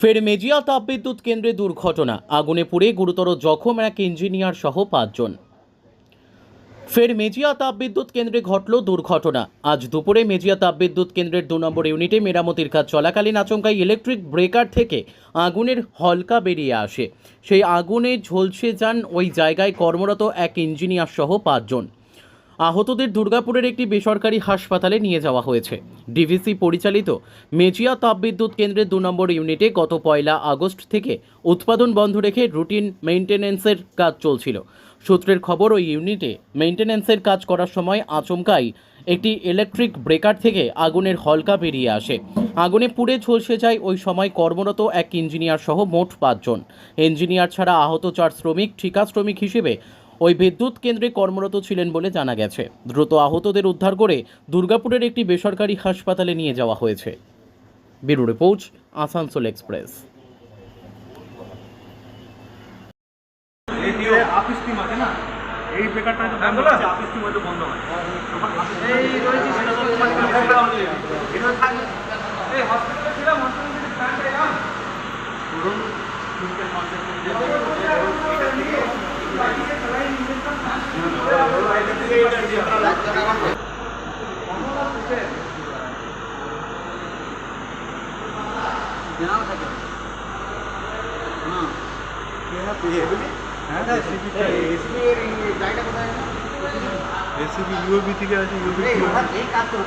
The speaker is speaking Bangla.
ফের মেজিয়া তাপবিদ্যুৎ কেন্দ্রে দুর্ঘটনা। আগুনে পুড়ে গুরুতর জখম এক ইঞ্জিনিয়ার সহ পাঁচজন। ফের মেজিয়া তাপবিদ্যুৎ কেন্দ্রে ঘটল দুর্ঘটনা। আজ দুপুরে মেজিয়া তাপবিদ্যুৎ কেন্দ্রের দু নম্বর ইউনিটে মেরামতির কাজ চলাকালীন আচমকাই ইলেকট্রিক ব্রেকার থেকে আগুনের হলকা বেরিয়ে আসে। সেই আগুনে ঝলসে যান ওই জায়গায় কর্মরত এক ইঞ্জিনিয়ার সহ পাঁচজন। আহতদের দুর্গাপুরের একটি বেসরকারি হাসপাতালে নিয়ে যাওয়া হয়েছে। ডিভিসি পরিচালিত মেজিয়া তাপবিদ্যুৎ কেন্দ্রের দু নম্বর ইউনিটে গত পয়লা আগস্ট থেকে উৎপাদন বন্ধ রেখে রুটিন মেইনটেনেন্সের কাজ চলছিল। সূত্রের খবর, ওই ইউনিটে মেইনটেনেন্সের কাজ করার সময় আচমকাই একটি ইলেকট্রিক ব্রেকার থেকে আগুনের হলকা বেরিয়ে আসে। আগুনে পুড়ে ঝলসে যায় ওই সময় কর্মরত এক ইঞ্জিনিয়ার সহ মোট পাঁচজন। ইঞ্জিনিয়ার ছাড়া আহত চার শ্রমিক ঠিকা শ্রমিক হিসেবে ওই বিদ্যুৎ কেন্দ্রে কর্মরত ছিলেন বলে জানা গেছে। দ্রুত আহতদের উদ্ধার করে দুর্গাপুরের একটি বেসরকারি হাসপাতালে নিয়ে যাওয়া হয়েছে। Bureau report Asansol express. এই যে অফিস টিম আছে না? এই বেকারটা হয়তো বন্ধ আছে অফিস টিম হয়তো বন্ধ হয়। এই রয়েছে সেটা তো তোমার কাছে প্রবলেম আছে এটা থাকবে এই হসপিটালে ছিলাম হসপিটালে প্ল্যান কনসেপ্ট এটা এসিবি ইউবি থেকে আছে ইউবি এই কাজ করো।